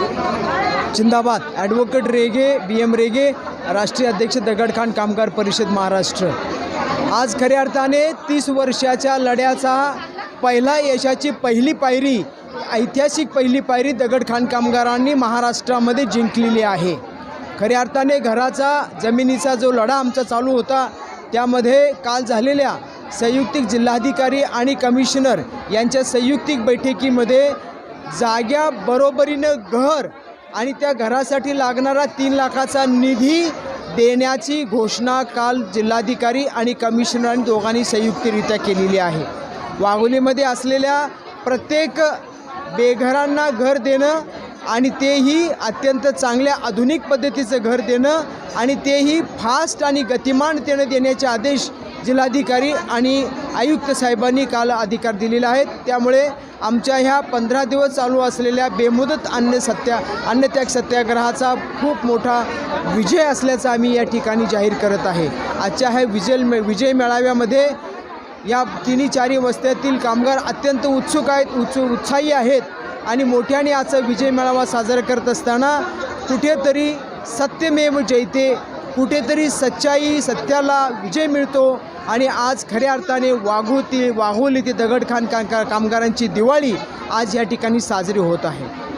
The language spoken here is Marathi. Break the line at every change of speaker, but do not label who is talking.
जिंदाबाद. ॲडव्होकेट रेगे बी एम रेगे राष्ट्रीय अध्यक्ष दगडखान कामगार परिषद महाराष्ट्र. आज खऱ्या अर्थाने तीस वर्षाच्या लढ्याचा पहिला यशाची पहिली पायरी ऐतिहासिक पहिली पायरी दगडखान कामगारांनी महाराष्ट्रामध्ये जिंकलेली आहे. खऱ्या अर्थाने घराचा जमिनीचा जो लढा आमचा चालू होता त्यामध्ये काल झालेल्या संयुक्तिक जिल्हाधिकारी आणि कमिशनर यांच्या संयुक्तिक बैठकीमध्ये जाग्या बरोबरीनं घर आणि त्या घरासाठी लागणारा तीन लाखाचा निधी देण्याची घोषणा काल जिल्हाधिकारी आणि कमिशनरांनी दोघांनी संयुक्तरित्या केलेली आहे. वाघोलीमध्ये असलेल्या प्रत्येक बेघरांना घर देणं आणि तेही अत्यंत चांगल्या आधुनिक पद्धतीचं घर देणं आणि तेही फास्ट आणि गतिमानतेनं देण्याचे आदेश जिल्हाधिकारी आणि आयुक्त साहेबांनी काल अधिकार दिलेले आहेत त्यामुळे आमच्या ह्या पंधरा दिवस चालू असलेल्या बेमुदत अन्न सत्या अन्नत्याग सत्याग्रहाचा खूप मोठा विजय असल्याचा आम्ही या ठिकाणी जाहीर करत आहे. आजच्या ह्या विजय मे विजय मेळाव्यामध्ये या तिन्ही चारी वस्त्यातील कामगार अत्यंत उत्सुक आहेत उत्सु उत्साही आहेत आणि मोठ्याने आजचा विजय मेळावा साजरा करत असताना कुठेतरी सत्यमेव जयते कुठेतरी सच्चाई सत्याला विजय मिळतो आणि आज खऱ्या अर्थाने वाघोती वाघोली ते दगडखान का का- कामगारांची दिवाळी आज या ठिकाणी साजरी होत आहे.